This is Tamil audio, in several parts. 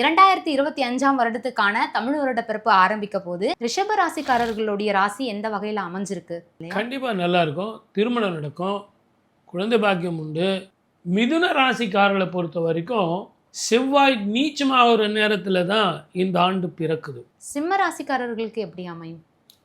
இரண்டாயிரத்தி இருபத்தி அஞ்சாம் வருடத்துக்கான தமிழ் வருட பிறப்பு ஆரம்பிக்க போது ரிஷப ராசிக்காரர்களுடைய ராசி எந்த வகையில அமைஞ்சிருக்கு? கண்டிப்பாக நல்லா இருக்கும். திருமணம் நடக்கும். குழந்தை பாக்கியம் உண்டு. மிதுன ராசிக்காரர்களை பொறுத்த வரைக்கும் செவ்வாய் நீச்சமாகிற நேரத்தில் தான் இந்த ஆண்டு பிறக்குது. சிம்ம ராசிக்காரர்களுக்கு எப்படி அமையும்?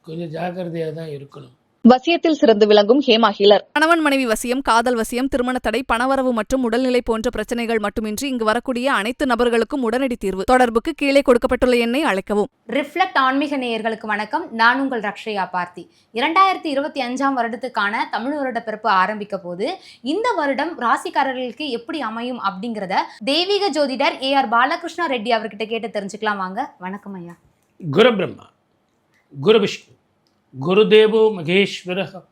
கொஞ்சம் ஜாக்கிரதையாக தான் இருக்கணும். வசியத்தில் சிறந்து விளங்கும் ஹேமா ஹீலர் கணவன் மனைவி வசியம் காதல் வசியம் திருமண தடை பணவரவு மற்றும் உடல்நிலை போன்ற பிரச்சனைகள் மட்டுமின்றி இங்கு வரக்கூடிய அனைத்து நபர்களுக்கும் உடனடி தீர்வு. தொடர்புக்கு கீழே கொடுக்கப்பட்டுள்ள எண்ணை அழைக்கவும். ரிஃப்ளெக்ட் ஆன்மீக நேயர்களுக்கு வணக்கம். நான் உங்கள் ரக்ஷயா பார்த்தி. இரண்டாயிரத்தி இருபத்தி அஞ்சாம் வருடத்துக்கான தமிழ் வருட பிறப்பு ஆரம்பிக்க போது இந்த வருடம் ராசிக்காரர்களுக்கு எப்படி அமையும் அப்படிங்கிறத தெய்வீக ஜோதிடர் ஏ ஆர் பாலகிருஷ்ணா ரெட்டி அவர்கிட்ட கேட்டு தெரிஞ்சுக்கலாம் வாங்க. வணக்கம் ஐயா. குரு பிரம்மா குரு விஷ்ணு குருதேவோ மகேஸ்வர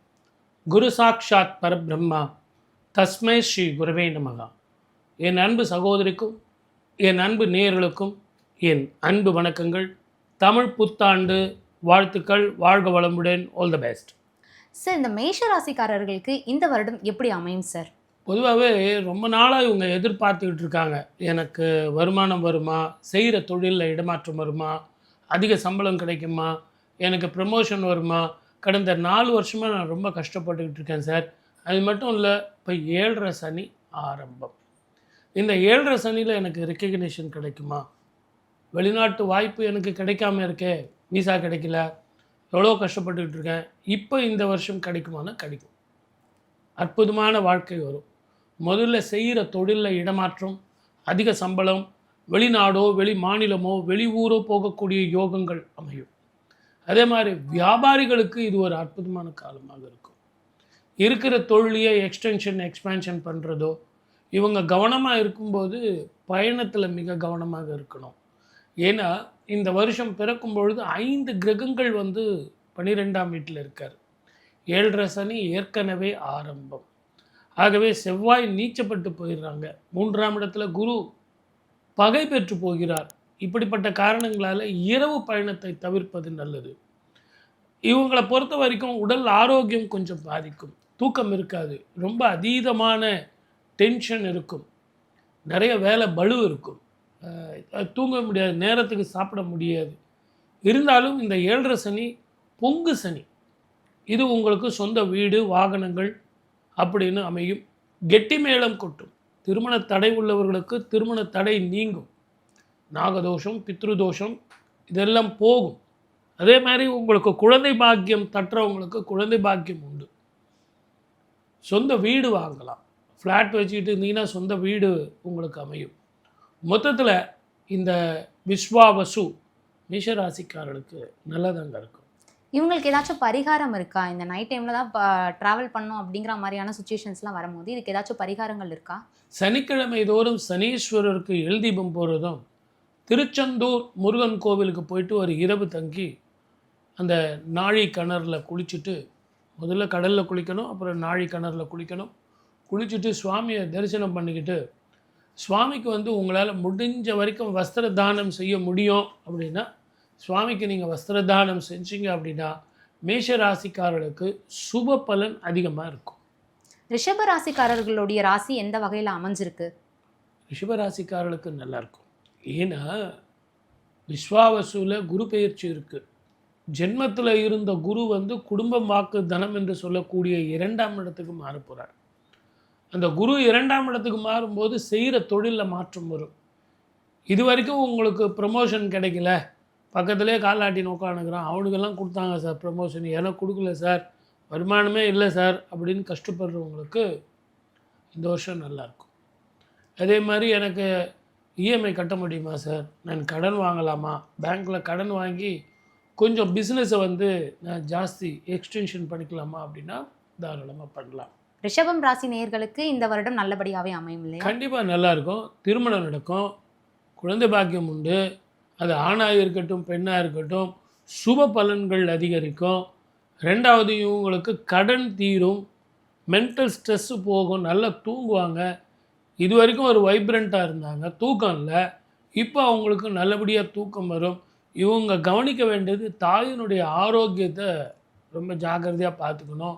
குரு சாட்சாத் பரபிரம்மா. தஸ்மை ஸ்ரீ குருவே நமகா. என் அன்பு சகோதரிக்கும் என் அன்பு நேயர்களுக்கும் என் அன்பு வணக்கங்கள். தமிழ் புத்தாண்டு வாழ்த்துக்கள். வாழ்க வளமுடன். ஆல் த பெஸ்ட் சார் இந்த மேஷ ராசிக்காரர்களுக்கு இந்த வருடம் எப்படி அமையும் சார்? பொதுவாகவே ரொம்ப நாளாக இவங்க எதிர்பார்த்துக்கிட்டு இருக்காங்க. எனக்கு வருமானம் வருமா? செய்கிற தொழிலில் இடமாற்றம் வருமா? அதிக சம்பளம் கிடைக்குமா? எனக்கு ப்ரமோஷன் வருமா? கடந்த நாலு வருஷமாக நான் ரொம்ப கஷ்டப்பட்டுக்கிட்டு இருக்கேன் சார் அது மட்டும் இல்லை இப்போ ஏழரை சனி ஆரம்பம். இந்த ஏழரை சனியில் எனக்கு ரெக்கக்னிஷன் கிடைக்குமா? வெளிநாட்டு வாய்ப்பு எனக்கு கிடைக்காம இருக்கே விசா கிடைக்கல எவ்வளோ கஷ்டப்பட்டுக்கிட்டு இருக்கேன் இப்போ இந்த வருஷம் கிடைக்குமானா கிடைக்கும். அற்புதமான வாழ்க்கை வரும். முதல்ல செய்கிற தொழிலில் இடமாற்றம் அதிக சம்பளம் வெளிநாடோ வெளி மாநிலமோ வெளி ஊரோ போகக்கூடிய யோகங்கள் அமையும். அதே மாதிரி வியாபாரிகளுக்கு இது ஒரு அற்புதமான காலமாக இருக்கும். இருக்கிற தொழிலையே எக்ஸ்டென்ஷன் எக்ஸ்பேன்ஷன் பண்ணுறதோ இவங்க கவனமாக இருக்கும்போது பயணத்தில் மிக கவனமாக இருக்கணும். ஏன்னா இந்த வருஷம் பிறக்கும் பொழுது ஐந்து கிரகங்கள் வந்து பன்னிரெண்டாம் வீட்டில் இருக்கார். ஏழரை சனி ஏற்கனவே ஆரம்பம். ஆகவே செவ்வாய் நீச்சப்பட்டு போயிடுறாங்க. மூன்றாம் இடத்துல குரு பகை பெற்று போகிறார். இப்படிப்பட்ட காரணங்களால் இரவு பயணத்தை தவிர்ப்பது நல்லது. இவங்களை பொறுத்த வரைக்கும் உடல் ஆரோக்கியம் கொஞ்சம் பாதிக்கும். தூக்கம் இருக்காது. ரொம்ப அதீதமான டென்ஷன் இருக்கும். நிறைய வேலை பளு இருக்கும். தூங்க முடியாது. நேரத்துக்கு சாப்பிட முடியாது. இருந்தாலும் இந்த ஏழரை சனி பொங்கு சனி இது உங்களுக்கு சொந்த வீடு வாகனங்கள் அப்படின்னு அமையும். கெட்டி மேளம் கொட்டும். திருமண தடை உள்ளவர்களுக்கு திருமண தடை நீங்கும். நாகதோஷம் பித்ருதோஷம் இதெல்லாம் போகும். அதே மாதிரி உங்களுக்கு குழந்தை பாக்கியம் தட்டுறவங்களுக்கு குழந்தை பாக்கியம் உண்டு. சொந்த வீடு வாங்கலாம். ஃப்ளாட் வச்சுக்கிட்டு இருந்தீங்கன்னா சொந்த வீடு உங்களுக்கு அமையும். மொத்தத்தில் இந்த விஸ்வாவசு மேஷராசிக்காரர்களுக்கு நல்லதாங்க இருக்கும். இவங்களுக்கு ஏதாச்சும் பரிகாரம் இருக்கா? இந்த நைட் டைம்ல தான் ட்ராவல் பண்ணோம் அப்படிங்கிற மாதிரியான சுச்சுவேஷன்ஸ்லாம் வரும்போது இதுக்கு ஏதாச்சும் பரிகாரங்கள் இருக்கா? சனிக்கிழமை தோறும் சனீஸ்வரருக்கு எல் தீபம் போகிறதும் திருச்செந்தூர் முருகன் கோவிலுக்கு போயிட்டு ஒரு இரவு தங்கி அந்த நாழி கிணறுல குளிச்சுட்டு முதல்ல கடலில் குளிக்கணும் அப்புறம் நாழி கிணறுல குளிக்கணும். குளிச்சுட்டு சுவாமியை தரிசனம் பண்ணிக்கிட்டு சுவாமிக்கு வந்து உங்களால் முடிஞ்ச வரைக்கும் வஸ்திர தானம் செய்ய முடியும் அப்படின்னா சுவாமிக்கு நீங்கள் வஸ்திர தானம் செஞ்சீங்க அப்படின்னா மேஷ ராசிக்காரர்களுக்கு சுப பலன் அதிகமாக இருக்கும். ரிஷப ராசிக்காரர்களுடைய ராசி எந்த வகையில அமைஞ்சிருக்கு? ரிஷபராசிக்காரர்களுக்கு நல்லா இருக்கும். ஏன்னா விஸ்வாவசுவில் குரு பெயர்ச்சி இருக்குது ஜென்மத்தில் இருந்த குரு வந்து குடும்பம் வாக்கு தனம் என்று சொல்லக்கூடிய இரண்டாம் இடத்துக்கு மாறப்போகிறார் அந்த குரு இரண்டாம் இடத்துக்கு மாறும்போது செய்கிற தொழிலில் மாற்றம் வரும். இது வரைக்கும் உங்களுக்கு ப்ரமோஷன் கிடைக்கல. பக்கத்துலேயே காலாட்டி உட்காந்துக்கிறான் அவனுக்கெல்லாம் கொடுத்தாங்க சார் ப்ரமோஷன் எனக்கு கொடுக்கல சார். வருமானமே இல்லை சார் அப்படின்னு கஷ்டப்படுறவங்களுக்கு இந்த வருஷம் நல்லாயிருக்கும் அதே மாதிரி எனக்கு இஎம்ஐ கட்ட முடியுமா சார்? நான் கடன் வாங்கலாமா? பேங்க்கில் கடன் வாங்கி கொஞ்சம் பிஸ்னஸை வந்து நான் ஜாஸ்தி எக்ஸ்டென்ஷன் பண்ணிக்கலாமா அப்படின்னா தாராளமாக பண்ணலாம். ரிஷபம் ராசி நேயர்களுக்கு இந்த வருடம் நல்லபடியாவே அமையும் இல்லையா? கண்டிப்பாக நல்லா இருக்கும் திருமணம் நடக்கும். குழந்தை பாக்கியம் உண்டு. அது ஆணாக இருக்கட்டும் பெண்ணாக இருக்கட்டும் சுப பலன்கள் அதிகரிக்கும். ரெண்டாவது இவங்களுக்கு கடன் தீரும். மென்டல் ஸ்ட்ரெஸ்ஸு போகும். நல்லா தூங்குவாங்க. இது வரைக்கும் ஒரு வைப்ரண்ட்டாக இருந்தாங்க. தூக்கம் இல்லை. இப்போ அவங்களுக்கு நல்லபடியாக தூக்கம் வரும். இவங்க கவனிக்க வேண்டியது தாயினுடைய ஆரோக்கியத்தை ரொம்ப ஜாக்கிரதையாக பார்த்துக்கணும்.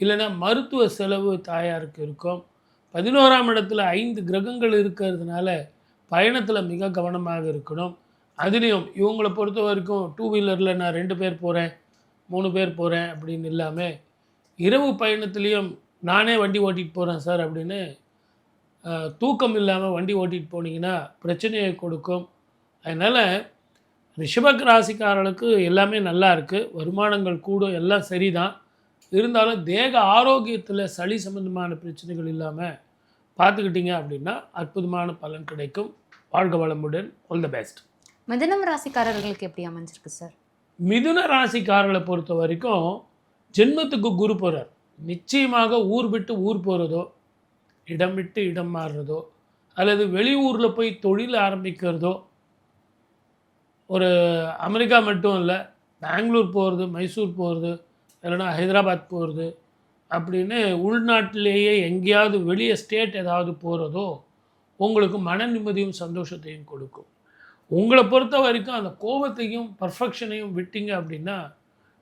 இல்லைன்னா மருத்துவ செலவு தாயாருக்கு இருக்கும். பதினோராம் இடத்துல ஐந்து கிரகங்கள் இருக்கிறதுனால பயணத்தில் மிக கவனமாக இருக்கணும். அதுலேயும் இவங்களை பொறுத்த வரைக்கும் டூ வீலரில் நான் ரெண்டு பேர் போகிறேன் மூணு பேர் போகிறேன் அப்படின்னு இல்லாமல் இரவு பயணத்துலேயும் நானே வண்டி ஓட்டிகிட்டு போகிறேன் சார் அப்படின்னு தூக்கம் இல்லாமல் வண்டி ஓட்டிகிட்டு போனீங்கன்னா பிரச்சனையை கொடுக்கும். அதனால் ரிஷபக் ராசிக்காரர்களுக்கு எல்லாமே நல்லா இருக்குது வருமானங்கள் கூடும் எல்லாம் சரிதான். இருந்தாலும் தேக ஆரோக்கியத்தில் சளி சம்பந்தமான பிரச்சனைகள் இல்லாமல் பார்த்துக்கிட்டீங்க அப்படின்னா அற்புதமான பலன் கிடைக்கும். வாழ்க வளமுடன். ஆல் த பெஸ்ட் மிதனம் ராசிக்காரர்களுக்கு எப்படி அமைஞ்சிருக்கு சார்? மிதுன ராசிக்காரர்களை பொறுத்த வரைக்கும் ஜென்மத்துக்கு குரு போகிறார் நிச்சயமாக ஊர் விட்டு ஊர் போகிறதோ இடம் விட்டு இடம் மாறுறதோ அல்லது வெளியூரில் போய் தொழில் ஆரம்பிக்கிறதோ ஒரு அமெரிக்கா மட்டும் இல்லை பெங்களூர் போகிறது மைசூர் போகிறது இல்லைன்னா ஹைதராபாத் போகிறது அப்படின்னு உள்நாட்டிலேயே எங்கேயாவது வெளியே ஸ்டேட் ஏதாவது போகிறதோ உங்களுக்கு மன நிம்மதியும் சந்தோஷத்தையும் கொடுக்கும். உங்களை பொறுத்த வரைக்கும் அந்த கோபத்தையும் பர்ஃபெக்ஷனையும் விட்டீங்க அப்படின்னா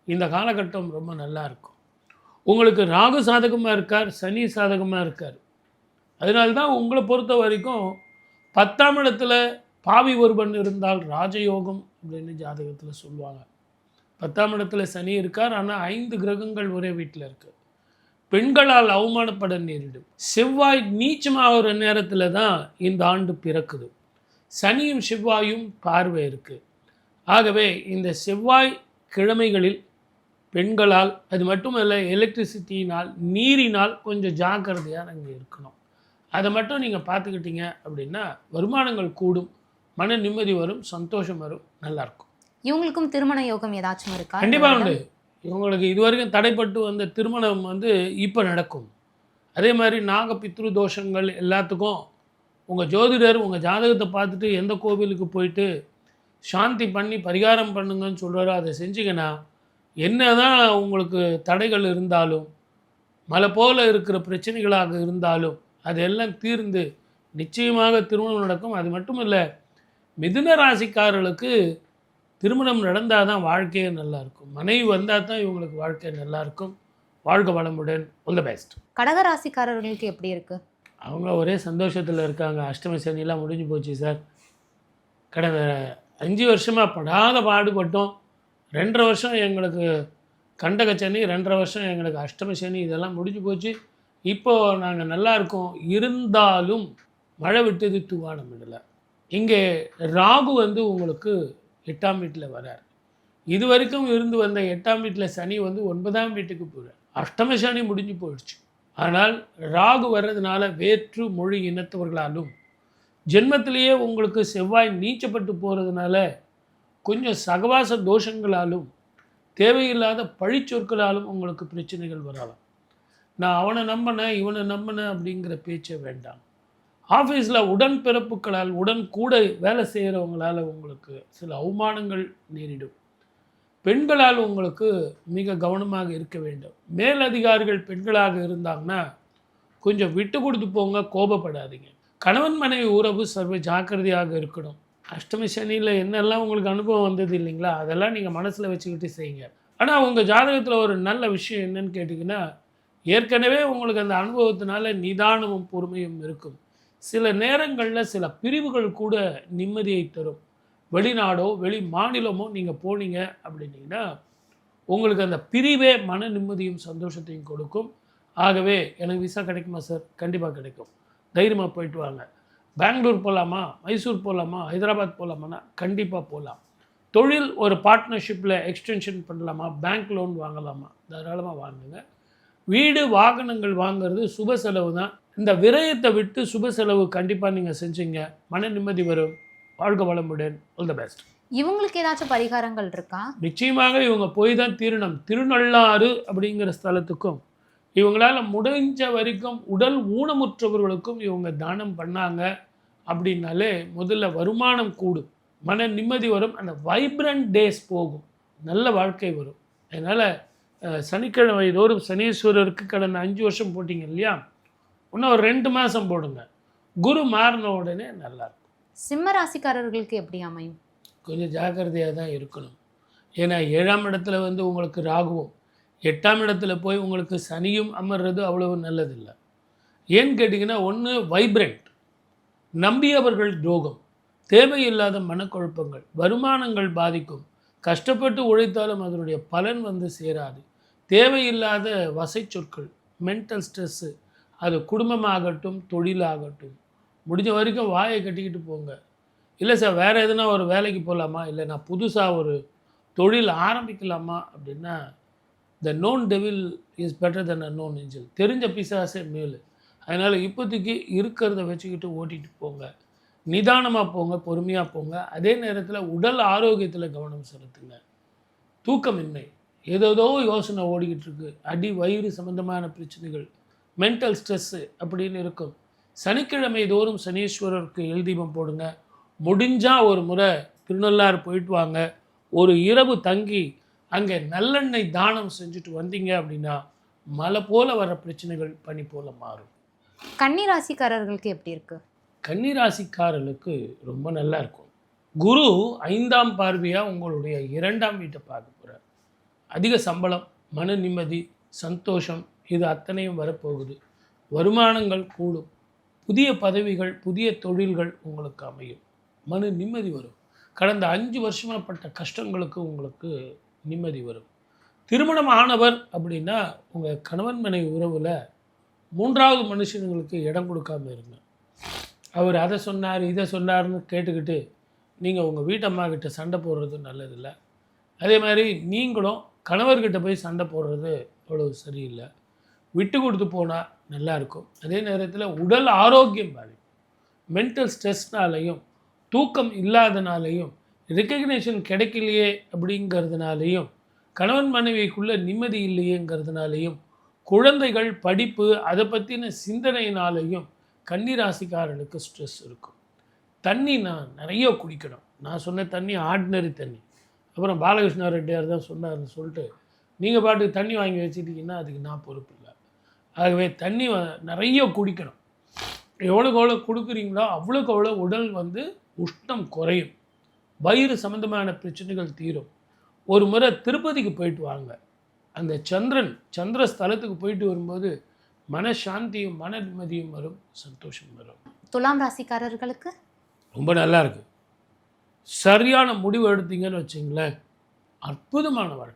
இந்த காலகட்டம் ரொம்ப நல்லா இருக்கும். உங்களுக்கு ராகு சாதகமாக இருக்கார் சனி சாதகமாக இருக்கார். அதனால தான் உங்களை பொறுத்த வரைக்கும் பத்தாம் இடத்துல பாவி ஒருவன் இருந்தால் ராஜயோகம் அப்படின்னு ஜாதகத்தில் சொல்லுவாங்க. பத்தாம் இடத்துல சனி இருக்கார் ஆனால் ஐந்து கிரகங்கள் ஒரே வீட்டில் இருக்கு. பெண்களால் அவமானப்பட நேரிடும். செவ்வாய் நீச்சமாகிற நேரத்தில் தான் இந்த ஆண்டு பிறக்குது. சனியும் செவ்வாயும் பார்வை இருக்குது ஆகவே இந்த செவ்வாய் கிழமைகளில் பெண்களால் அது மட்டுமல்ல எலக்ட்ரிசிட்டியினால் நீரினால் கொஞ்சம் ஜாக்கிரதையாக அங்கே இருக்கணும். அதை மட்டும் நீங்கள் பார்த்துக்கிட்டீங்க அப்படின்னா வருமானங்கள் கூடும். மன நிம்மதி வரும் சந்தோஷம் வரும் நல்லாயிருக்கும் இவங்களுக்கும் திருமண யோகம் ஏதாச்சும் இருக்கா? கண்டிப்பாக? உண்டு. இவங்களுக்கு இதுவரைக்கும் தடைப்பட்டு வந்த திருமணம் வந்து இப்போ நடக்கும். அதே மாதிரி நாக பித்ரு தோஷங்கள் எல்லாத்துக்கும் உங்கள் ஜோதிடர் உங்கள் ஜாதகத்தை பார்த்துட்டு எந்த கோவிலுக்கு போயிட்டு சாந்தி பண்ணி பரிகாரம் பண்ணுங்கன்னு சொல்கிறாரோ அதை செஞ்சீங்கன்னா என்ன தான் உங்களுக்கு தடைகள் இருந்தாலும் மலை போல இருக்கிற பிரச்சனைகளாக இருந்தாலும் அதெல்லாம் தீர்ந்து நிச்சயமாக திருமணம் நடக்கும். அது மட்டும் இல்லை மிதுன ராசிக்காரர்களுக்கு திருமணம் நடந்தால் தான் வாழ்க்கையே நல்லா இருக்கும். மனைவி வந்தால் தான் இவங்களுக்கு வாழ்க்கை நல்லா இருக்கும். வாழ்க வளமுடன். ஆல் த பெஸ்ட் கடக ராசிக்காரர்களுக்கு எப்படி இருக்கு? அவங்க ஒரே சந்தோஷத்தில் இருக்காங்க. அஷ்டமி சனிலாம் முடிஞ்சு போச்சு சார். கடந்த அஞ்சு வருஷமாக படாத பாடுபட்டோம். ரெண்டரை வருஷம் எங்களுக்கு கண்டக சனி ரெண்டரை வருஷம் எங்களுக்கு அஷ்டமி சனி இதெல்லாம் முடிஞ்சு போச்சு. இப்போது நாங்கள் நல்லா இருக்கோம். இருந்தாலும் மழை விட்டது தூவான விடலை இங்கே ராகு வந்து உங்களுக்கு எட்டாம் வீட்டில் வரார். இது வரைக்கும் இருந்து வந்த எட்டாம் வீட்டில் சனி வந்து ஒன்பதாம் வீட்டுக்கு போகிறார் அஷ்டம சனி முடிஞ்சு போயிடுச்சு. ஆனால் ராகு வர்றதுனால வேற்று மொழி இனத்தவர்களாலும் ஜென்மத்திலேயே உங்களுக்கு செவ்வாய் நீச்சப்பட்டு போகிறதுனால கொஞ்சம் சகவாச தோஷங்களாலும் தேவையில்லாத பழிச்சொற்களாலும் உங்களுக்கு பிரச்சனைகள் வரலாம் நான் அவனை நம்பினேன் இவனை நம்பினேன் அப்படிங்கிற பேச்சே வேண்டாம். ஆஃபீஸில் உடன்பிறப்புகளால் உடன் கூட வேலை செய்கிறவங்களால் உங்களுக்கு சில அவமானங்கள் நேரிடும். பெண்களால் உங்களுக்கு மிக கவனமாக இருக்க வேண்டும். மேலதிகாரிகள் பெண்களாக இருந்தாங்கன்னா கொஞ்சம் விட்டு கொடுத்து போங்க கோபப்படாதீங்க. கணவன் மனைவி உறவு சர்வ ஜாக்கிரதையாக இருக்கணும். அஷ்டமி சனியில் என்னெல்லாம் உங்களுக்கு அனுபவம் வந்தது இல்லைங்களா? அதெல்லாம் நீங்கள் மனசில் வச்சுக்கிட்டு செய்யுங்க. ஆனால் உங்கள் ஜாதகத்தில் ஒரு நல்ல விஷயம் என்னன்னு கேட்டிங்கன்னா ஏற்கனவே உங்களுக்கு அந்த அனுபவத்தினால நிதானமும் பொறுமையும் இருக்கும். சில நேரங்களில் சில பிரிவுகள் கூட நிம்மதியை தரும். வெளிநாடோ வெளி மாநிலமோ நீங்கள் போனீங்க அப்படின்னீங்கன்னா உங்களுக்கு அந்த பிரிவே மன நிம்மதியும் சந்தோஷத்தையும் கொடுக்கும். ஆகவே எனக்கு விசா கிடைக்குமா சார் கண்டிப்பாக கிடைக்கும். தைரியமாக போயிட்டு வாங்க. பெங்களூர் போகலாமா மைசூர் போகலாமா ஹைதராபாத் போகலாமான்னா கண்டிப்பாக போகலாம் தொழில் ஒரு பார்ட்னர்ஷிப்பில் எக்ஸ்டென்ஷன் பண்ணலாமா? பேங்க் லோன் வாங்கலாமா? தாராளமாக வாங்குங்க. வீடு வாகனங்கள் வாங்குறது சுப செலவு தான். இந்த விரயத்தை விட்டு சுப செலவு கண்டிப்பாக நீங்கள் செஞ்சீங்க. மன நிம்மதி வரும். வாழ்க வளமுடன். ஆல் த பெஸ்ட் இவங்களுக்கு ஏதாச்சும் பரிகாரங்கள் இருக்கா? நிச்சயமாக இவங்க போய் தான் தீரணும். திருநள்ளாறு அப்படிங்கிற ஸ்தலத்துக்கும் இவங்களால் முடிஞ்ச வரைக்கும் உடல் ஊனமுற்றவர்களுக்கும் இவங்க தானம் பண்ணாங்க அப்படின்னாலே முதல்ல வருமானம் கூடும். மன நிம்மதி வரும். அந்த வைப்ரண்ட் டேஸ் போகும். நல்ல வாழ்க்கை வரும். அதனால் சனிக்கிழமை தோறும் சனீஸ்வரருக்கு கடந்த அஞ்சு வருஷம் போட்டிங்க இல்லையா? இன்னும் ஒரு ரெண்டு மாதம் போடுங்க. குரு மாறின உடனே நல்லா இருக்கும். சிம்ம ராசிக்காரர்களுக்கு எப்படி அமையும்? கொஞ்சம் ஜாக்கிரதையாக தான் இருக்கணும். ஏன்னா ஏழாம் இடத்துல வந்து உங்களுக்கு ராகுவும் எட்டாம் இடத்துல போய் உங்களுக்கு சனியும் அமர்றது அவ்வளவு நல்லதில்லை. ஏன்னு கேட்டிங்கன்னா ஒன்று வைப்ரண்ட் நம்பியவர்கள் துரோகம். தேவையில்லாத மனக்குழப்பங்கள் வருமானங்கள் பாதிக்கும். கஷ்டப்பட்டு உழைத்தாலும் அதனுடைய பலன் வந்து சேராது. தேவையில்லாத வசை சொற்கள் மென்டல் ஸ்ட்ரெஸ்ஸு அது குடும்பமாகட்டும் தொழிலாகட்டும். முடிஞ்ச வரைக்கும் வாயை கட்டிக்கிட்டு போங்க. இல்லை சார் வேறு எதுனா ஒரு வேலைக்கு போகலாமா இல்லை நான் புதுசாக ஒரு தொழில் ஆரம்பிக்கலாமா? அப்படின்னா the known devil is better then a known angel தெரிஞ்ச பிசாசே மேலு. அதனால் இப்போதைக்கு இருக்கிறத வச்சுக்கிட்டு ஓட்டிகிட்டு போங்க. நிதானமாக போங்க பொறுமையாக போங்க. அதே நேரத்தில் உடல் ஆரோக்கியத்தில் கவனம் செலுத்துங்க. தூக்கமின்மை. ஏதோதோ யோசனை ஓடிக்கிட்டு இருக்கு அடி வயிறு சம்பந்தமான பிரச்சனைகள் மென்டல் ஸ்ட்ரெஸ்ஸு அப்படின்னு இருக்கும். சனிக்கிழமை தோறும் சனீஸ்வரருக்கு எழுதீபம் போடுங்க. முடிஞ்சால் ஒரு முறை திருநள்ளாறு போயிட்டு வாங்க. ஒரு இரவு தங்கி அங்கே நல்லெண்ணெய் தானம் செஞ்சுட்டு வந்தீங்க அப்படின்னா மலை போல வர பிரச்சனைகள் பனி போல மாறும். கன்னி ராசிக்காரர்களுக்கு எப்படி இருக்கு? கன்னிராசிக்காரர்களுக்கு ரொம்ப நல்லா இருக்கும். குரு ஐந்தாம் பார்வையாக உங்களுடைய இரண்டாம் வீட்டை பார்க்க போகிறார் அதிக சம்பளம் மன நிம்மதி சந்தோஷம் இது அத்தனையும் வரப்போகுது. வருமானங்கள் கூடும். புதிய பதவிகள் புதிய தொழில்கள் உங்களுக்கு அமையும். மன நிம்மதி வரும். கடந்த அஞ்சு வருஷமாக பட்ட கஷ்டங்களுக்கு உங்களுக்கு நிம்மதி வரும். திருமணம் ஆனவர் அப்படின்னா உங்கள் கணவன் மனைவி உறவில் மூன்றாவது மனுஷனுங்களுக்கு இடம் கொடுக்காம இருங்க. அவர் அதை சொன்னார் இதை சொன்னார்னு கேட்டுக்கிட்டு நீங்கள் உங்கள் வீட்டம்மா கிட்ட சண்டை போடுறது நல்லதில்லை. அதே மாதிரி நீங்களும் கணவர்கிட்ட போய் சண்டை போடுறது அவ்வளோ சரியில்லை. விட்டு கொடுத்து போனால் நல்லாயிருக்கும் அதே நேரத்தில் உடல் ஆரோக்கியம் பாதிக்கும் மென்டல் ஸ்ட்ரெஸ்னாலையும் தூக்கம் இல்லாதனாலையும் ரெக்கக்னேஷன் கிடைக்கலையே அப்படிங்கிறதுனாலையும் கணவன் மனைவிக்குள்ளே நிம்மதி இல்லையேங்கிறதுனாலையும் குழந்தைகள் படிப்பு அதை பற்றின சிந்தனையினாலையும் கன்னிராசிக்காரனுக்கு ஸ்ட்ரெஸ் இருக்கும். தண்ணி நான் நிறைய குடிக்கணும். நான் சொன்ன தண்ணி ஆர்டினரி தண்ணி. அப்புறம் பாலகிருஷ்ண ரெட்டியார் தான் சொன்னார்னு சொல்லிட்டு நீங்கள் பாட்டுக்கு தண்ணி வாங்கி வச்சுட்டீங்கன்னா அதுக்கு நான் பொறுப்பு இல்லை. ஆகவே தண்ணி வ- நிறைய குடிக்கணும். எவ்வளோக்கு எவ்வளோ கொடுக்குறீங்களோ அவ்வளோக்கு அவ்வளோ உடல் வந்து உஷ்ணம் குறையும். வயிறு சம்மந்தமான பிரச்சனைகள் தீரும். ஒரு முறை திருப்பதிக்கு போயிட்டு வாங்க. அந்த சந்திரன் சந்திர ஸ்தலத்துக்கு போயிட்டு வரும்போது மனசாந்தியும் மன நிம்மதியும் வரும் சந்தோஷம் வரும். துலாம் ராசிக்காரர்களுக்கு? ரொம்ப நல்லா இருக்கு. சரியான முடிவு எடுத்தீங்கன்னு வச்சிங்களேன் அற்புதமான வாழ்க்கை.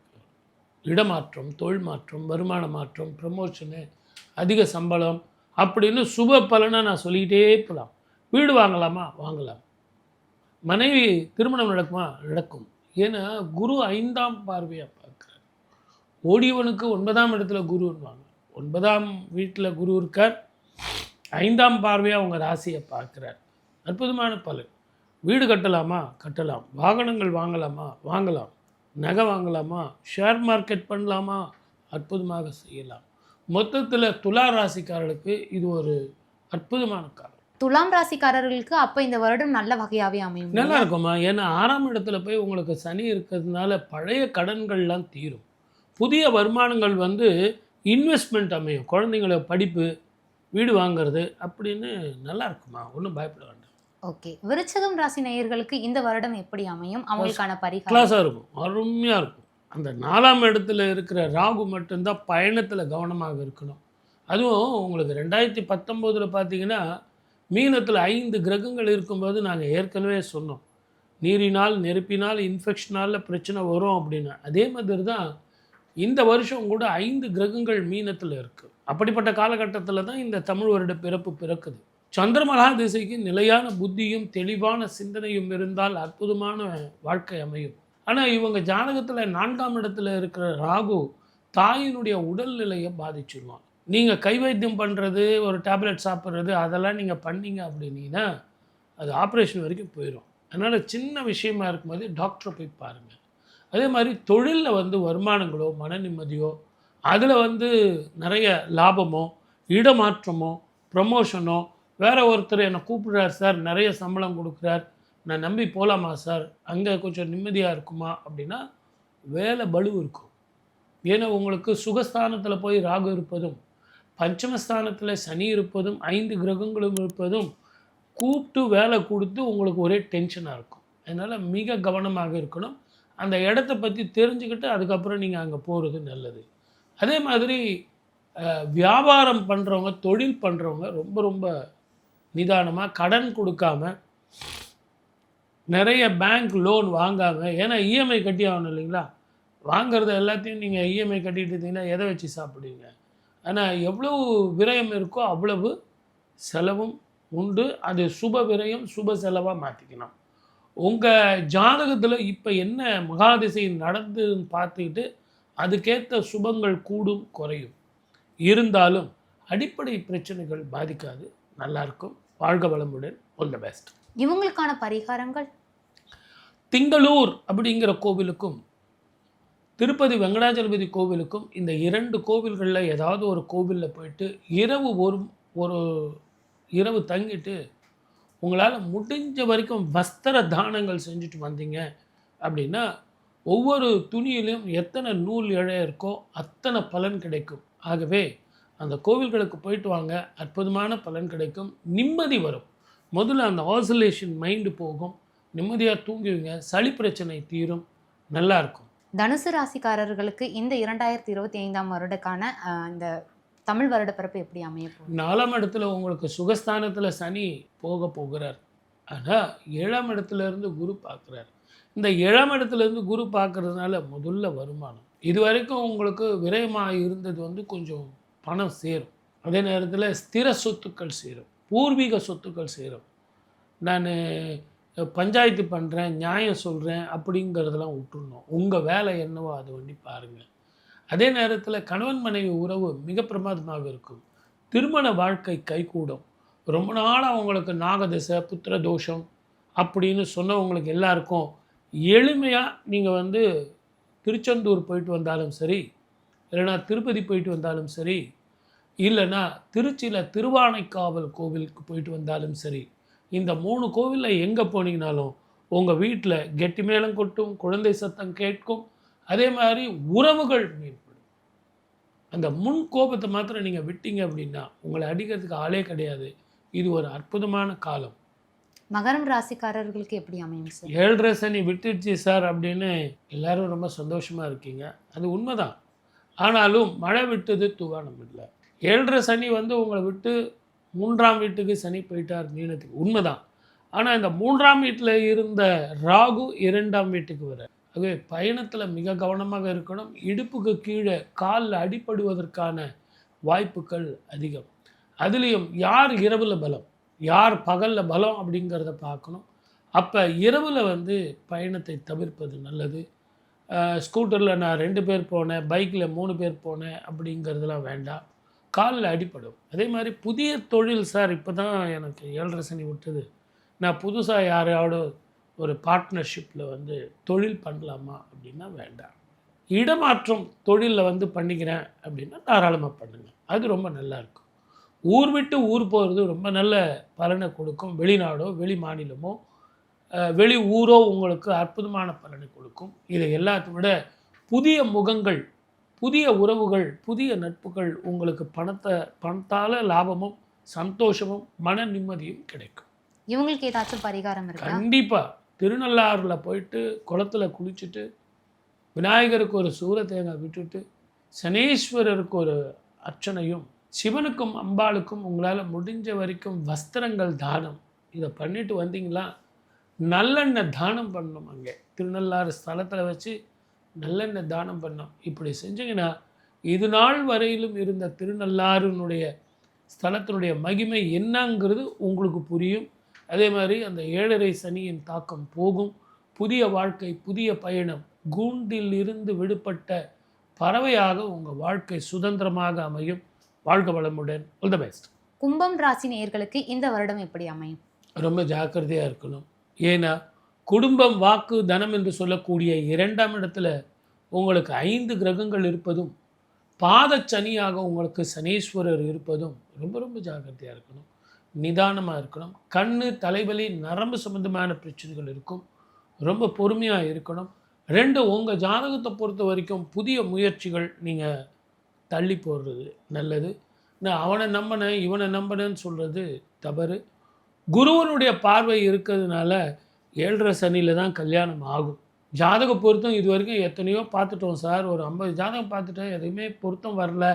இடமாற்றம் தொழில் மாற்றம் வருமான மாற்றம் ப்ரமோஷனு அதிக சம்பளம் அப்படின்னு சுப பலனை நான் சொல்லிக்கிட்டே போகலாம் வீடு வாங்கலாமா? வாங்கலாம். மனைவி திருமணம் நடக்குமா? நடக்கும். ஏன்னா குரு ஐந்தாம் பார்வையாக பார்க்குறார். ஓடியவனுக்கு ஒன்பதாம் இடத்துல குருன்னுவாங்க ஒன்பதாம் வீட்டில் குரு இருக்கார். ஐந்தாம் பார்வையாக அவங்க ராசியை பார்க்குறார். அற்புதமான பலன். வீடு கட்டலாமா? கட்டலாம். வாகனங்கள் வாங்கலாமா? வாங்கலாம். நகை வாங்கலாமா? ஷேர் மார்க்கெட் பண்ணலாமா? அற்புதமாக செய்யலாம். மொத்தத்தில் துலா ராசிக்காரர்களுக்கு இது ஒரு அற்புதமான காலம். துலாம் ராசிக்காரர்களுக்கு அப்ப இந்த வருடம் நல்ல வகையாவே அமையும். நல்லா இருக்குமா ஏன்னா ஆறாம் இடத்துல போய் உங்களுக்கு சனி இருக்கிறதுனால பழைய கடன்கள்லாம் தீரும். புதிய வருமானங்கள் வந்து இன்வெஸ்ட்மெண்ட் அமையும். குழந்தைங்கள படிப்பு வீடு வாங்குறது அப்படின்னு நல்லா இருக்குமா ஒன்றும் பயப்பட வேண்டாம். ஓகே. விருச்சகம் ராசி நேயர்களுக்கு இந்த வருடம் எப்படி அமையும்? அவங்களுக்கான பரிகாரம். கிளாஸாக இருக்கும். அருமையாக இருக்கும். அந்த நாலாம் இடத்துல இருக்கிற ராகு மட்டும்தான் பயணத்தில் கவனமாக இருக்கணும். அதுவும் உங்களுக்கு ரெண்டாயிரத்தி பத்தொம்போதில் பார்த்தீங்கன்னா மீனத்தில் ஐந்து கிரகங்கள் இருக்கும்போது நாங்கள் ஏற்கனவே சொன்னோம். நீரினால் நெருப்பினால் இன்ஃபெக்ஷனால் பிரச்சனை வரும் அப்படின்னு அதே மாதிரி தான் இந்த வருஷம் கூட ஐந்து கிரகங்கள் மீனத்தில் இருக்குது அப்படிப்பட்ட காலகட்டத்தில் தான் இந்த தமிழ் வருட பிறப்பு பிறக்குது. சந்திரமலா திசைக்கு நிலையான புத்தியும் தெளிவான சிந்தனையும் இருந்தால் அற்புதமான வாழ்க்கை அமையும். ஆனால் இவங்க ஜாதகத்தில் நான்காம் இடத்துல இருக்கிற ராகு தாயினுடைய உடல்நிலையை பாதிச்சிருவான். நீங்கள் கை வைத்தியம் பண்ணுறது ஒரு டேப்லெட் சாப்பிட்றது அதெல்லாம் நீங்கள் பண்ணீங்க அப்படின்னீங்கன்னா அது ஆப்ரேஷன் வரைக்கும் போயிடும் அதனால் சின்ன விஷயமா இருக்கும்போது டாக்டரை போய் பாருங்கள் அதே மாதிரி தொழிலில் வந்து வருமானங்களோ மன நிம்மதியோ அதில் வந்து நிறைய லாபமோ இடமாற்றமோ ப்ரமோஷனோ வேற ஒருத்தர் என்னை கூப்பிடுறார் சார் நிறைய சம்பளம் கொடுக்குறார். நான் நம்பி போகலாமா சார்? அங்கே கொஞ்சம் நிம்மதியாக இருக்குமா? அப்படின்னா வேலை பலு இருக்கும். ஏன்னா உங்களுக்கு சுகஸ்தானத்தில் போய் ராகு இருப்பதும் பஞ்சமஸ்தானத்தில் சனி இருப்பதும் ஐந்து கிரகங்களும் இருப்பதும் கூப்பிட்டு வேலை கொடுத்து உங்களுக்கு ஒரே டென்ஷனாக இருக்கும். அதனால் மிக கவனமாக இருக்கணும். அந்த இடத்த பற்றி தெரிஞ்சுக்கிட்டு அதுக்கப்புறம் நீங்கள் அங்கே போகிறது நல்லது. அதே மாதிரி வியாபாரம் பண்ணுறவங்க தொழில் பண்ணுறவங்க ரொம்ப ரொம்ப நிதானமாக கடன் கொடுக்காம நிறைய பேங்க் லோன் வாங்காமல் ஏன்னா இஎம்ஐ கட்டி ஆகணும் இல்லைங்களா? வாங்குறத எல்லாத்தையும் நீங்கள் இஎம்ஐ கட்டிட்டு இருந்தீங்கன்னா எதை வச்சு சாப்பிடுவீங்க? ஆனால் எவ்வளவு விரயம் இருக்கோ அவ்வளவு செலவும் உண்டு. அது சுப விரயம் சுப செலவாக மாற்றிக்கணும் உங்கள் ஜாதகத்தில் இப்போ என்ன மகாதிசை நடந்துன்னு பார்த்துக்கிட்டு அதுக்கேற்ற சுபங்கள் கூடும் குறையும். இருந்தாலும் அடிப்படை பிரச்சனைகள் பாதிக்காது. நல்லாயிருக்கும் வாழ்க வளமுடன். ஆல் த பெஸ்ட் இவங்களுக்கான பரிகாரங்கள்? திங்களூர் அப்படிங்கிற கோவிலுக்கும் திருப்பதி வெங்கடாஜலபதி கோவிலுக்கும் இந்த இரண்டு கோவில்களில் ஏதாவது ஒரு கோவிலில் போயிட்டு இரவு ஒரு ஒரு இரவு தங்கிட்டு உங்களால் முடிஞ்ச வரைக்கும் வஸ்திர தானங்கள் செஞ்சுட்டு வந்தீங்க அப்படின்னா ஒவ்வொரு துணியிலும் எத்தனை நூல் இழை இருக்கோ அத்தனை பலன் கிடைக்கும். ஆகவே அந்த கோவில்களுக்கு போயிட்டு வாங்க அற்புதமான பலன் கிடைக்கும். நிம்மதி வரும். முதல்ல அந்த ஆசோலேஷன் மைண்டு போகும். நிம்மதியாக தூங்குவீங்க. சளி பிரச்சனை தீரும். நல்லா இருக்கும். தனுசு ராசிக்காரர்களுக்கு இந்த இரண்டாயிரத்தி இருபத்தி ஐந்தாம் வருடக்கான இந்த தமிழ் வருட பிறப்பு எப்படி அமைய போகுது? நாலாம் இடத்துல உங்களுக்கு சுகஸ்தானத்தில் சனி போக போகிறார். ஆனால் ஏழாம் இடத்துல இருந்து குரு பார்க்குறார். இந்த ஏழாம் இடத்துல இருந்து குரு பார்க்கறதுனால முதல்ல வருமானம். இது வரைக்கும் உங்களுக்கு விரயமாக இருந்தது வந்து கொஞ்சம் பணம் சேரும். அதே நேரத்தில் ஸ்திர சொத்துக்கள் சேரும். பூர்வீக சொத்துக்கள் சேரும். நான் பஞ்சாயத்து பண்ணுறேன் நியாயம் சொல்கிறேன் அப்படிங்கிறதெல்லாம் விட்டுருணும் உங்கள் வேலை என்னவோ அதை வண்டி பாருங்கள் அதே நேரத்தில் கணவன் மனைவி உறவு மிக பிரமாதமாக இருக்கும். திருமண வாழ்க்கை கைகூடும். ரொம்ப நாளாக அவங்களுக்கு நாகதசை புத்திர தோஷம் அப்படின்னு சொன்னவங்களுக்கு எல்லாருக்கும் எளிமையாக நீங்கள் வந்து திருச்செந்தூர் போயிட்டு வந்தாலும் சரி இல்லைன்னா திருப்பதி போயிட்டு வந்தாலும் சரி இல்லைன்னா திருச்சியில் திருவானைக்காவல் கோவிலுக்கு போயிட்டு வந்தாலும் சரி இந்த மூணு கோவிலில் எங்கே போனீங்கனாலும் உங்கள் வீட்டில் கெட்டி மேளம் கொட்டும் குழந்தை சத்தம் கேட்கும் அதே மாதிரி உறவுகள் மேம்படும். அந்த முன் கோபத்தை மாத்திரம் நீங்கள் விட்டீங்க அப்படின்னா உங்களை அடிக்கிறதுக்கு ஆளே கிடையாது. இது ஒரு அற்புதமான காலம். மகரம் ராசிக்காரர்களுக்கு எப்படி அமையும் சார்? ஏழரை சனி விட்டுடுச்சு சார் அப்படின்னு எல்லாரும் ரொம்ப சந்தோஷமாக இருக்கீங்க. அது உண்மைதான். ஆனாலும் மழை விட்டது துவானம் இல்லை. ஏழரை சனி வந்து உங்களை விட்டு மூன்றாம் வீட்டுக்கு சனி போயிட்டார் மீனத்துக்கு உண்மைதான். ஆனால் இந்த மூன்றாம் வீட்டில் இருந்த ராகு இரண்டாம் வீட்டுக்கு வர. ஆகவே பயணத்தில் மிக கவனமாக இருக்கணும். இடுப்புக்கு கீழே காலில் அடிபடுவதற்கான வாய்ப்புகள் அதிகம். அதுலேயும் யார் இரவில் பலம்? யார் பகலில் பலம் அப்படிங்கிறத பார்க்கணும். அப்போ இரவில் வந்து பயணத்தை தவிர்ப்பது நல்லது. ஸ்கூட்டரில் நான் ரெண்டு பேர் போனேன் பைக்கில் மூணு பேர் போனேன் அப்படிங்கிறதுலாம் வேண்டாம். காலில் அடிப்படும் அதே மாதிரி புதிய தொழில் சார் இப்போ தான் எனக்கு ஏழரை சனி விட்டது. நான் புதுசாக யாரையோட ஒரு பார்ட்னர்ஷிப்பில் வந்து தொழில் பண்ணலாமா அப்படின்னா வேண்டாம். இடமாற்றம் தொழிலில் வந்து பண்ணிக்கிறேன் அப்படின்னா தாராளமாக பண்ணுங்கள் அது ரொம்ப நல்லாயிருக்கும் ஊர் விட்டு ஊர் போகிறது ரொம்ப நல்ல பலனை கொடுக்கும். வெளிநாடோ வெளி மாநிலமோ வெளி ஊரோ உங்களுக்கு அற்புதமான பலனை கொடுக்கும். இதை எல்லாத்தை விட புதிய முகங்கள் புதிய உறவுகள் புதிய நட்புகள் உங்களுக்கு பணத்தை பணத்தால் லாபமும் சந்தோஷமும் மன நிம்மதியும் கிடைக்கும். இவங்களுக்கு ஏதாச்சும் பரிகாரம் இருக்கா? கண்டிப்பாக திருநள்ளாறில் போயிட்டு குளத்துல குளிச்சுட்டு விநாயகருக்கு ஒரு சூர தேங்காய் விட்டுட்டு சனீஸ்வரருக்கு ஒரு அர்ச்சனையும் சிவனுக்கும் அம்பாளுக்கும் உங்களால் முடிஞ்ச வரைக்கும் வஸ்திரங்கள் தானம் இதை பண்ணிட்டு வந்தீங்களா நல்லெண்ணெய் தானம் பண்ணணும் அங்கே. திருநள்ளாறு ஸ்தலத்தில் வச்சு நல்லெண்ணெய் தானம் பண்ணோம் இப்படி செஞ்சீங்கன்னா இது நாள் வரையிலும் இருந்த திருநள்ளாறுனுடைய ஸ்தலத்தினுடைய மகிமை என்னங்கிறது உங்களுக்கு புரியும். அதே மாதிரி அந்த ஏழரை சனியின் தாக்கம் போகும். புதிய வாழ்க்கை புதிய பயணம் கூண்டில் இருந்து விடுபட்ட பறவையாக உங்கள் வாழ்க்கை சுதந்திரமாக அமையும். வாழ்க வளமுடன். ஆல் த பெஸ்ட் கும்பம் ராசி நேயர்களுக்கு இந்த வருடம் எப்படி அமையும்? ரொம்ப ஜாக்கிரதையாக இருக்கணும். ஏன்னா குடும்பம் வாக்கு தனம் என்று சொல்லக்கூடிய இரண்டாம் இடத்துல உங்களுக்கு ஐந்து கிரகங்கள் இருப்பதும் பாதச்சனியாக உங்களுக்கு சனீஸ்வரர் இருப்பதும் ரொம்ப ரொம்ப ஜாக்கிரதையாக இருக்கணும். நிதானமாக இருக்கணும். கண் தலைவலி நரம்பு சம்பந்தமான பிரச்சனைகள் இருக்கும். ரொம்ப பொறுமையாக இருக்கணும். ரெண்டு உங்கள் ஜாதகத்தை பொறுத்த வரைக்கும் புதிய முயற்சிகள் நீங்கள் தள்ளி போடுறது நல்லது. நான் அவனை நம்பினேன் இவனை நம்பினேன்னு சொல்கிறது தவறு. குருவனுடைய பார்வை இருக்கிறதுனால ஏழரை சனியில் தான் கல்யாணம் ஆகும். ஜாதக பொருத்தம் இது வரைக்கும் எத்தனையோ பார்த்துட்டோம் சார். ஒரு ஐம்பது ஜாதகம் பார்த்துட்டோம் எதுவுமே பொருத்தம் வரல.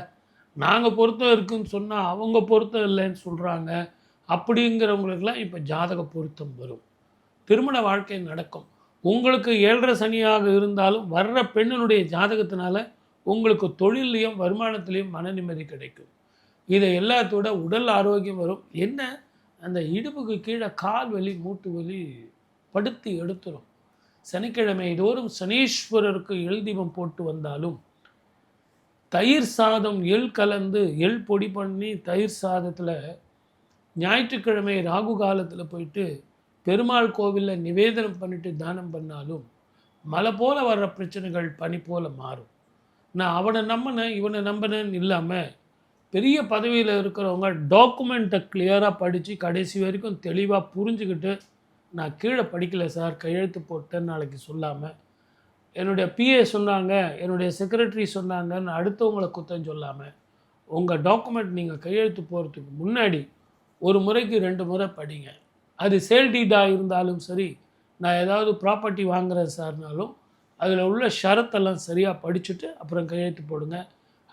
நாங்கள் பொருத்தம் இருக்குன்னு சொன்னால் அவங்க பொருத்தம் இல்லைன்னு சொல்கிறாங்க அப்படிங்கிறவங்களுக்கெல்லாம் இப்போ ஜாதக பொருத்தம் வரும். திருமண வாழ்க்கை நடக்கும். உங்களுக்கு ஏழரை சனியாக இருந்தாலும் வர்ற பெண்ணினுடைய ஜாதகத்தினால உங்களுக்கு தொழிலையும் வருமானத்திலையும் மன நிம்மதி கிடைக்கும். இதை எல்லாத்தோட உடல் ஆரோக்கியம் வரும். என்ன? அந்த இடுப்புக்கு கீழே கால் வலி மூட்டு வலி படுத்தி எடுத்துரும். சனிக்கிழமை தோறும் சனீஸ்வரருக்கு எள் தீபம் போட்டு வந்தாலும் தயிர் சாதம் எள் கலந்து எள் பொடி பண்ணி தயிர் சாதத்தில் ஞாயிற்றுக்கிழமை ராகு காலத்தில் போயிட்டு பெருமாள் கோவிலில் நிவேதனம் பண்ணிட்டு தானம் பண்ணாலும் மலை போல் வர்ற பிரச்சனைகள் பனி போல் மாறும். நான் அவனை நம்பினேன் இவனை நம்பினேன்னு இல்லாமல் பெரிய பதவியில் இருக்கிறவங்க டாக்குமெண்ட்டை கிளியராக படித்து கடைசி வரைக்கும் தெளிவாக புரிஞ்சுக்கிட்டு நான் கீழே படிக்கலை சார் கையெழுத்து போட்டேன்னு நாளைக்கு சொல்லாமல் என்னுடைய பிஏ சொன்னாங்க என்னுடைய செக்ரட்டரி சொன்னாங்கன்னு அடுத்தவங்களை குத்தம் சொல்லாமல் உங்கள் டாக்குமெண்ட் நீங்கள் கையெழுத்து போகிறதுக்கு முன்னாடி ஒரு முறைக்கு ரெண்டு முறை படிங்க. அது சேல் டீடாக இருந்தாலும் சரி நான் ஏதாவது ப்ராப்பர்ட்டி வாங்குறேன் சார்னாலும் அதில் உள்ள ஷரத்தெல்லாம் சரியாக படிச்சுட்டு அப்புறம் கையெழுத்து போடுங்க.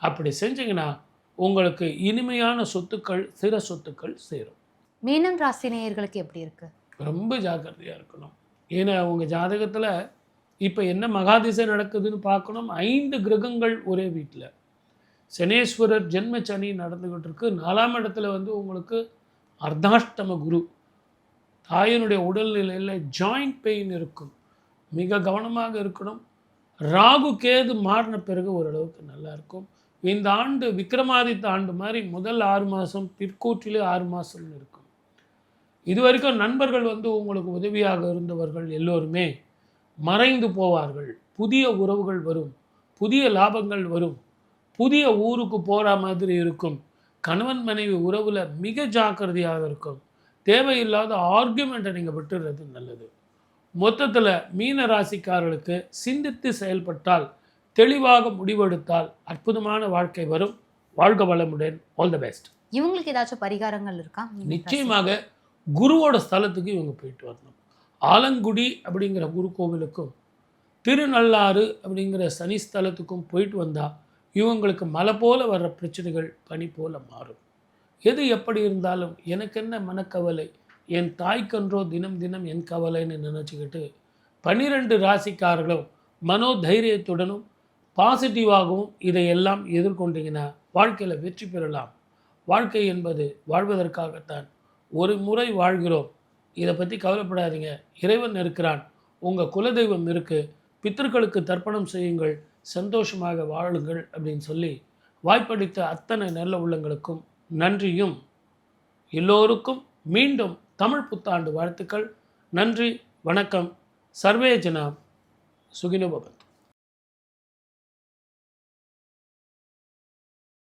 அப்படி செஞ்சிங்கன்னா உங்களுக்கு இனிமையான சொத்துக்கள் சிற சொத்துக்கள் சேரும். மீனம் ராசி நேயர்களுக்கு எப்படி இருக்கு? ரொம்ப ஜாக்கிரதையாக இருக்கணும். ஏன்னா உங்கள் ஜாதகத்தில் இப்போ என்ன மகாதிசை நடக்குதுன்னு பார்க்கணும். ஐந்து கிரகங்கள் ஒரே வீட்டில் சனீஸ்வரர் ஜென்ம சனி நடந்துக்கிட்டு இருக்கு. நாலாம் இடத்துல வந்து உங்களுக்கு அர்த்தாஷ்டம குரு. தாயினுடைய உடல்நிலையில் ஜாயிண்ட் பெயின் இருக்கும். மிக கவனமாக இருக்கணும். ராகு கேது மாறின பிறகு ஓரளவுக்கு நல்லா இருக்கும். இந்த ஆண்டு விக்ரமாதித்த ஆண்டு மாதிரி முதல் ஆறு மாதம் பிற்கூற்றிலே ஆறு மாதம் இருக்கும். இது வரைக்கும் நண்பர்கள் வந்து உங்களுக்கு உதவியாக இருந்தவர்கள் எல்லோருமே மறைந்து போவார்கள். புதிய உறவுகள் வரும். புதிய லாபங்கள் வரும். புதிய ஊருக்கு போகிற மாதிரி இருக்கும். கணவன் மனைவி உறவில் மிக ஜாக்கிரதையாக இருக்கும். தேவையில்லாத ஆர்குமெண்ட்டை நீங்கள் விட்டுறது நல்லது. மொத்தத்தில் மீன ராசிக்காரர்களுக்கு சிந்தித்து செயல்பட்டால் தெளிவாக முடிவெடுத்தால் அற்புதமான வாழ்க்கை வரும். வாழ்க வளமுடன். ஆல் த பெஸ்ட் இவங்களுக்கு ஏதாச்சும் பரிகாரங்கள் இருக்கா? நிச்சயமாக குருவோட ஸ்தலத்துக்கு இவங்க போயிட்டு வரணும். ஆலங்குடி அப்படிங்கிற குரு கோவிலுக்கும் திருநள்ளாறு அப்படிங்கிற சனி ஸ்தலத்துக்கும் போயிட்டு வந்தால் இவங்களுக்கு மலை போல வர்ற பிரச்சனைகள் பனி போல மாறும். எது எப்படி இருந்தாலும் எனக்கு என்ன மனக்கவலை என் தாய்க்கன்றோ தினம் தினம் என் கவலைன்னு நினச்சிக்கிட்டு பன்னிரெண்டு ராசிக்காரர்களும் மனோதைரியத்துடனும் பாசிட்டிவாகவும் இதையெல்லாம் எதிர்கொண்டீங்கன்னா வாழ்க்கையில் வெற்றி பெறலாம். வாழ்க்கை என்பது வாழ்வதற்காகத்தான். ஒரு முறை வாழ்கிறோம். இதை பற்றி கவலைப்படாதீங்க. இறைவன் இருக்கிறான். உங்கள் குலதெய்வம் இருக்குது பித்தர்களுக்கு தர்ப்பணம் செய்யுங்கள். சந்தோஷமாக வாழுங்கள் அப்படின்னு சொல்லி வாய்ப்பளித்த அத்தனை நல்ல உள்ளங்களுக்கும் நன்றியும். எல்லோருக்கும் மீண்டும் தமிழ் புத்தாண்டு வாழ்த்துக்கள். நன்றி. வணக்கம். சர்வேஜனா சுகினோபவன்.